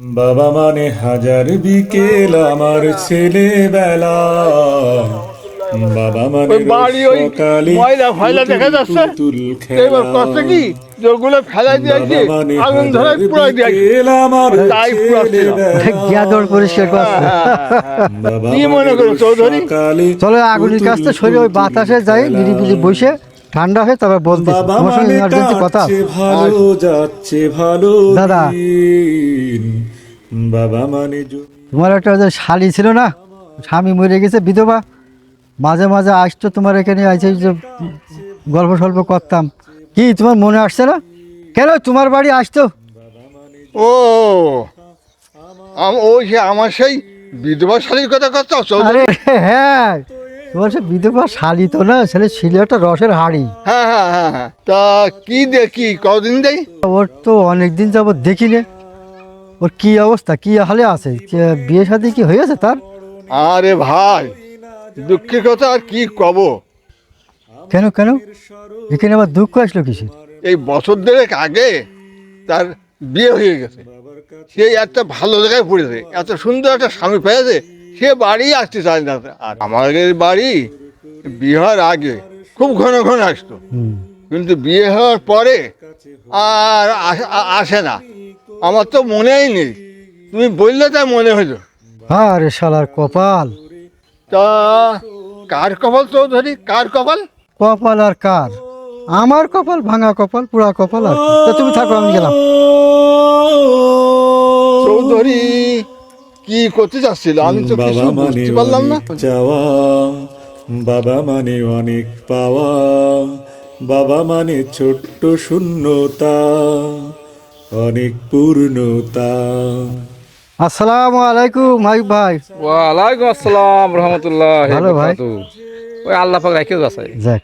বাবা মানে হাজার বিকেল আমার ছেলেবেলা। বাবা মানে বাড়ি ওই ময়লা ফয়লা দেখা যাচ্ছে? এবার কষ্ট কি? যেগুলো ফেলাই দিয়েছি মানে আগুন ধরে দিয়েছি। আমার তাই। গিয়াদর পরিষ্কার করছে কি মনে মানে করো চৌধুরী? চলো আগুনের কাছ সরে ওই বাতাসে যাই। নিরিবিলি বসে। ঠান্ডা হয়ে তবে বলতে সঙ্গে মানে ইমার্জেন্সি কথা? ভালো যাচ্ছে ভালো দাদা। বাবা মানে তোমার একটা যে শালি ছিল না? স্বামী মরে গেছে বিধবা। মাঝে মাঝে আসতো তোমার এখানে আছে যে গল্প সল্প করতাম। কি তোমার মনে আসছে না? কেন তোমার বাড়ি আসতো? ও আম- ওই আমার সেই বিধবা শালীর কথা কথা আরে হ্যাঁ। তোমার সে বিধবা শালি তো না ছেলে ছিল একটা রসের হাড়ি। হ্যাঁ হ্যাঁ হ্যাঁ হ্যাঁ। তা কি দেখি কদিন দেই? ওর তো অনেক দিন যাবত দেখিনি। ওর কি অবস্থা কি হালে আছে? বিয়ে শাদী কি হয়েছে তার? আরে ভাই দুঃখের কথা আর কি কব? কেন কেন? এখানে আবার দুঃখ আসলো কিসের? এই বছর দেড়েক আগে তার বিয়ে হয়ে গেছে। সে একটা ভালো জায়গায় পড়েছে এত সুন্দর একটা স্বামী পেয়েছে সে বাড়ি আসতে চায় না আর আমাদের বাড়ি বিয়ের আগে খুব ঘন ঘন আসতো। কিন্তু বিয়ে হওয়ার পরে আর আস- না। আমার তো মনেই নেই। তুমি বললে তাই মনে হলো। আরে শালার কপাল। তা কার কপাল চৌধুরী? কার কপাল? কপাল আর কার? আমার কপাল ভাঙা কপাল পুরা কপাল আর। তুমি থাকো আমি গেলাম। চৌধুরী কি করতে চাচ্ছিল? আমি তো কিছু বাবা মানে বুঝতে পারলাম না। অনেক চাওয়া বাবা মানে অনেক পাওয়া বাবা মানে ছোট্ট শূন্যতা অনেক পূর্ণতা। আসসালামু আলাইকুম মাইক ভাই। ওয়ালাইকুম আসসালাম রহমতুল্লাহ ভালো ভাই। ওই আল্লাহ পাক রাখিও আছে যাক।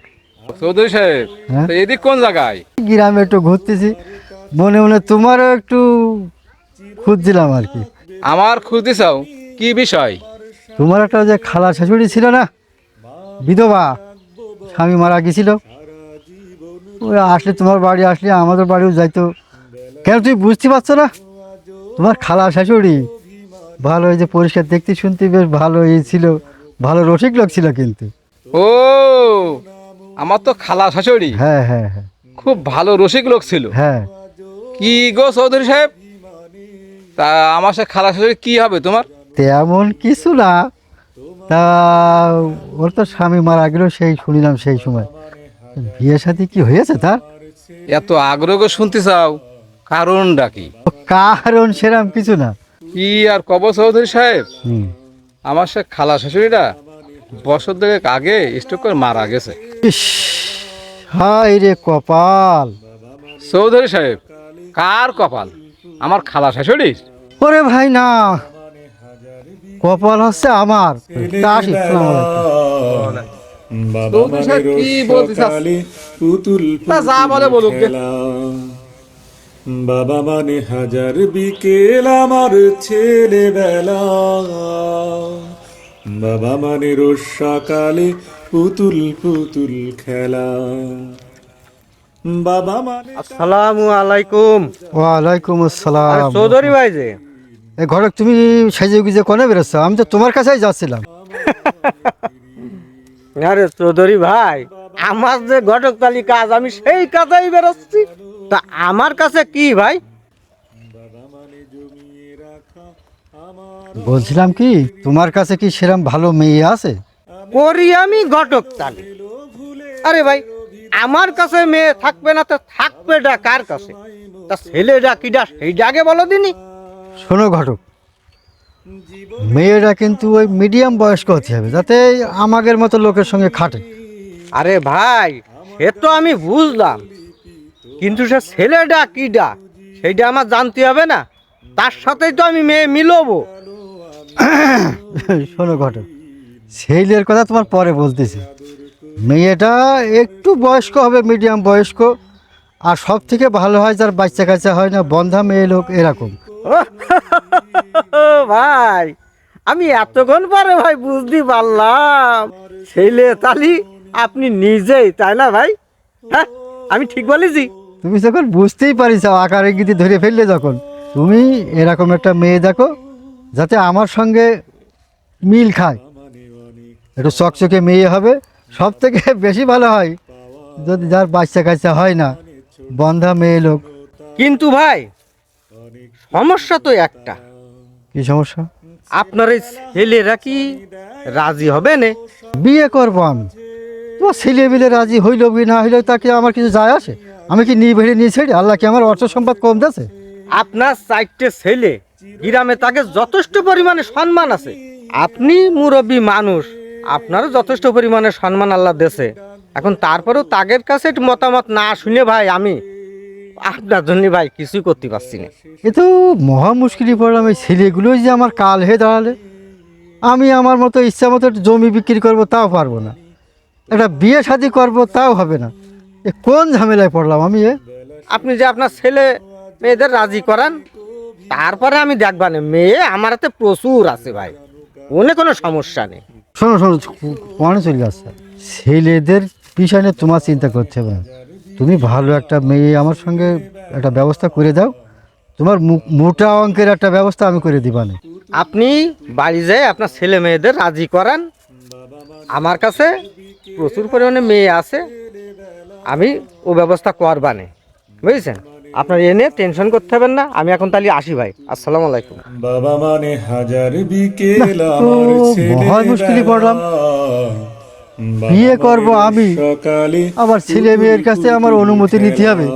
চৌধুরী সাহেব হ্যাঁ? তো এদিক কোন জায়গায়? গ্রামে একটু ঘুরতেছি। মনে মনে তোমারও একটু খুঁজছিলাম আর কি। আমার খুঁজতে চাও কি বিষয়? তোমার একটা যে খালা শাশুড়ি ছিল না বিধবা স্বামী মারা গেছিল ওই আসলে তোমার বাড়ি আসলে আমাদের বাড়িও যাইতো। কেন তুই বুঝতে পারছ না? তোমার খালা শাশুড়ি ভালো এই যে পরিষ্কার দেখতে শুনতে বেশ ভালো এই ছিল ভালো রসিক লোক ছিল কিন্তু। ও আমার তো খালা শাশুড়ি। হ্যাঁ হ্যাঁ হ্যাঁ। খুব ভালো রসিক লোক ছিল। হ্যাঁ। কি গো চৌধুরী সাহেব? তা আমার সে খালা শাশুড়ি কি হবে তোমার? তেমন কিছু না। তা ওর তো স্বামী মারা গেল সেই শুনিলাম সেই সময়। বিয়ে সাথে কি হয়েছে তার? এত আগ্রহ করে শুনতে চাও কারণটা কি? কারণ সেরাম কিছু না। কি আর কব চৌধুরী সাহেব? আমার সে খালা শাশুড়িটা বছর দেড়েক আগে স্ট্রোক করে মারা গেছে। ইস হায় রে কপাল। চৌধুরী সাহেব কার কপাল? আমার খালা শাশুড়ির? ওরে ভাই না কপাল হচ্ছে আমার। তা আসি, মানে। বাবা মানে হাজার বিকেল আমার ছেলেবেলা। বাবা মানে রোজ সকালে পুতুল পুতুল খেলা বাবা মানে আসসালামু আলাইকুম। ওয়ালাইকুম আসসালাম। চৌধুরী ভাই যে। এ ঘরে তুমি সেজে গুজে কনে বেরোচ্ছ? আমি তো তোমার কাছেই যাচ্ছিলাম। আরে চৌধুরী ভাই আমার যে ঘটকতালি কাজ আমি সেই কাজেই বেরোচ্ছি। তা আমার কাছে কি ভাই? বলছিলাম কি তোমার কাছে কি সেরম ভালো মেয়ে আছে? করি আমি ঘটকতালি। আরে ভাই আমার কাছে মেয়ে থাকবে না তো থাকবে ডা কার কাছে? তা ছেলেটা কিডা সেই জাগে বলো দিনি। শোনো ঘটক মেয়েরা কিন্তু ওই মিডিয়াম বয়স্ক হতে হবে যাতে আমাদের মতো লোকের সঙ্গে খাটে। আরে ভাই সে তো আমি বুঝলাম কিন্তু সে ছেলেটা কিডা সেইটা আমার জানতে হবে না। তার সাথেই তো আমি মেয়ে মিলবো। শোনো ঘটক ছেলের কথা তোমার পরে বলতেছি। মেয়েটা একটু বয়স্ক হবে মিডিয়াম বয়স্ক। আর সব থেকে ভালো হয় যার বাচ্চা কাচ্চা হয় না বন্ধা মেয়ে লোক এরকম। ভাই আমি এতক্ষণ পরে ভাই বুঝতে পারলাম। ছেলে তালি আপনি নিজেই তাই না ভাই? হ্যাঁ আমি ঠিক বলেছি? তুমি যখন বুঝতেই পারিস আকার ইঙ্গিতে ধরে ফেললে যখন তুমি এরকম একটা মেয়ে দেখো যাতে আমার সঙ্গে মিল খায়। একটু চকচকে মেয়ে হবে সব থেকে বেশি ভালো হয় যদি যার বাচ্চা কাচ্চা হয় না বন্ধা মেয়ে লোক। কিন্তু ভাই সমস্যা তো একটা। কি সমস্যা? আপনার এই ছেলেরা কি রাজি হবে না? বিয়ে করব আমি। তোমার ছেলে মিলে রাজি হইল কি না হইল তাকে আমার কিছু যায় আসে? আমি কি নিয়ে বেড়ে নিয়ে ছেড়ে আল্লাহ কি আমার অর্থ সম্পদ কম দিয়েছে? আপনার চারটে ছেলে গ্রামে তাকে যথেষ্ট পরিমাণে সম্মান আছে। আপনি মুরব্বী মানুষ আপনারও যথেষ্ট পরিমাণে সম্মান আল্লাহ দেশে এখন তারপরেও তাদের কাছে একটু মতামত না শুনে ভাই আমি আপনার জন্য ভাই কিছুই করতে পারছি না। এ তো মহা মুশকিলই পড়লাম এই ছেলেগুলোই যে আমার কাল হয়ে দাঁড়ালে। আমি আমার মতো ইচ্ছা মতো জমি বিক্রি করব তাও পারব না। একটা বিয়ে শাদি করব তাও হবে না। এ কোন ঝামেলায় পড়লাম আমি এ? আপনি যে আপনার ছেলে মেয়েদের রাজি করান তারপরে আমি দেখবানে মেয়ে আমার হাতে প্রচুর আছে ভাই। ওনে কোনো সমস্যা নেই। শোনো শোনো মনে চলে যাচ্ছে। ছেলেদের পিছনে তোমার চিন্তা করতে হবে তুমি ভালো একটা মেয়ে আমার সঙ্গে একটা ব্যবস্থা করে দাও। তোমার মোটা অঙ্কের একটা ব্যবস্থা আমি করে দিবানে আপনি বাড়ি যেয়ে আপনার ছেলে মেয়েদের রাজি করান। আমার কাছে প্রচুর পরিমাণে মেয়ে আছে। আমি ও ব্যবস্থা করবানে। বুঝেছেন? আপনার এ নিয়ে টেনশন করতে হবেন না। আমি এখন তাহলে আসি ভাই। আসসালামু আলাইকুম। বাবা মানে হাজার বিকেল আমার মুশকিলে পড়লাম। বিয়ে করব আমি। আমার ছেলে মেয়ের কাছে আমার অনুমতি নিতে হবে।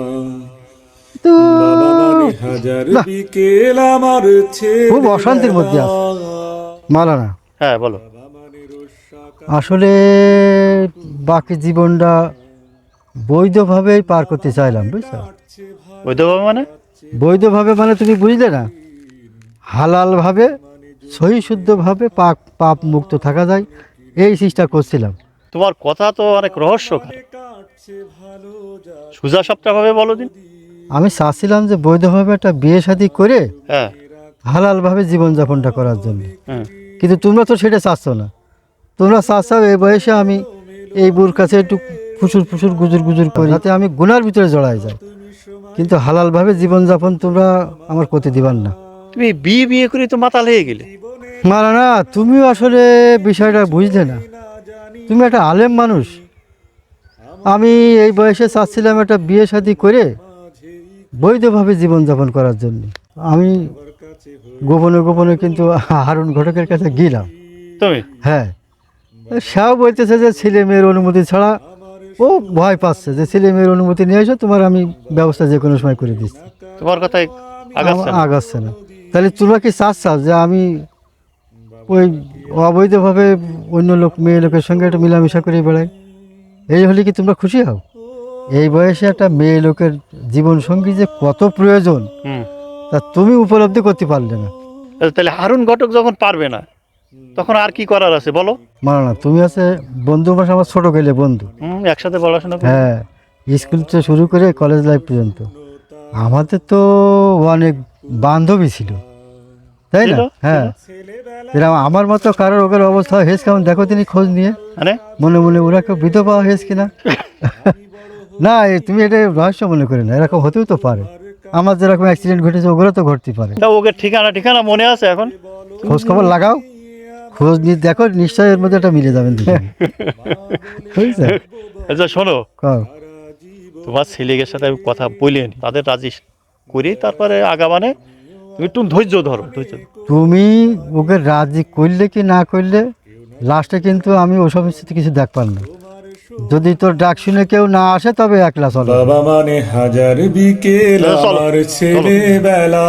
তো বাবা মানে হাজার না। বিকেল আমার ছেলে খুব অশান্তির মধ্যে আছে। মালানা। হ্যাঁ বলো। আসলে বাকি জীবনটা বৈধভাবেই পার করতে চাইলাম বুঝছ? বৈধবা মানে? বৈধভাবে মানে তুমি বুঝলে না? হালালভাবে সহি শুদ্ধভাবে পাপ পাপ মুক্ত থাকা যায়। এই চেষ্টা করছিলাম। তোমার কথা তো অনেক রহস্যকর। সুজা সপ্তাহভাবে বলো দিন। আমি চাচ্ছিলাম যে বৈধভাবে একটা বিয়ে শাদী করে হ্যাঁ। হালালভাবে জীবনযাপনটা করার জন্য। হুম কিন্তু তোমরা তো সেটা চাচ্ছ না। তোমরা চাচ্ছ এই বয়সে আমি এই বুর কাছে একটু ফুসুর ফুসুর গুজুর গুজুর করি যাতে আমি গুনার ভিতরে জড়াই যাই। কিন্তু হালালভাবে জীবনযাপন তোমরা আমার করতে দিবার না। তুমি বিয়ে বিয়ে করে তো মাতাল হয়ে গেলে। মারা না তুমিও আসলে বিষয়টা বুঝলে না। তুমি একটা আলেম মানুষ। আমি এই বয়সে চাচ্ছিলাম একটা বিয়ে শাদী করে বৈধভাবে জীবনযাপন করার জন্য। আমি গোপনে গোপনে কিন্তু হারুন ঘটকের কাছে গেলাম। তুমি হ্যাঁ। সেও বলতেছে যে ছেলে মেয়ের অনুমতি ছাড়া ও ভয় পাচ্ছে যে ছেলে মেয়ের অনুমতি নিয়ে এসো তোমার আমি ব্যবস্থা যে কোনো সময় করে দিচ্ছি। তোমার কথায় আগাচ্ছে না। তাহলে তোমরা কি চাচ্ছাও যে আমি ওই অবৈধভাবে অন্য লোক মেয়ে লোকের সঙ্গে একটা মিলামিশা করে বেড়াই? এই হলে কি তোমরা খুশি হও? এই বয়সে একটা মেয়ে লোকের জীবন সঙ্গী যে কত প্রয়োজন তা তুমি উপলব্ধি করতে পারলে না। তাহলে হারুন ঘটক যখন পারবে না তখন আর কি করার আছে বলো? মানো না তুমি আছে বন্ধু মাসে আমার ছোটো গেলে বন্ধু। হুম একসাথে পড়াশোনা। হ্যাঁ স্কুল থেকে শুরু করে কলেজ লাইফ পর্যন্ত। আমাদের তো অনেক বান্ধবী ছিল তাই না? ছিল, হ্যাঁ। এরকম আমার মতো কারোর ওদের অবস্থা হয়েছে কেমন দেখো তিনি খোঁজ নিয়ে। মানে মনে মনে ওরা কেউ বিধবা হয়েছে কিনা? না এ- তুমি এটা রহস্য মনে করে না এরকম হতেও তো পারে। আমার যেরকম অ্যাক্সিডেন্ট ঘটেছে ওগুলো তো ঘটতে পারে। তা ওকে ঠিকানা ঠিকানা মনে আছে এখন? খোঁজ খবর লাগাও। খোঁজ নিয়ে দেখো নিশ্চয়ই এর মধ্যে একটা মিলে যাবেন। আচ্ছা শোনো। তোমার ছেলেদের সাথে আমি কথা বলে নি তাদের রাজি করি তারপরে আগাবানে তুমি একটু ধৈর্য ধরো ধৈর্য তুমি ওকে রাজি করলে কি না করলে লাস্টে কিন্তু আমি ওসব কিছু কিছু দেখবার না। যদি তোর ডাক শুনে কেউ না আসে তবে একলা চলো। বাবা মানে হাজার বিকেল আমার ছেলেবেলা।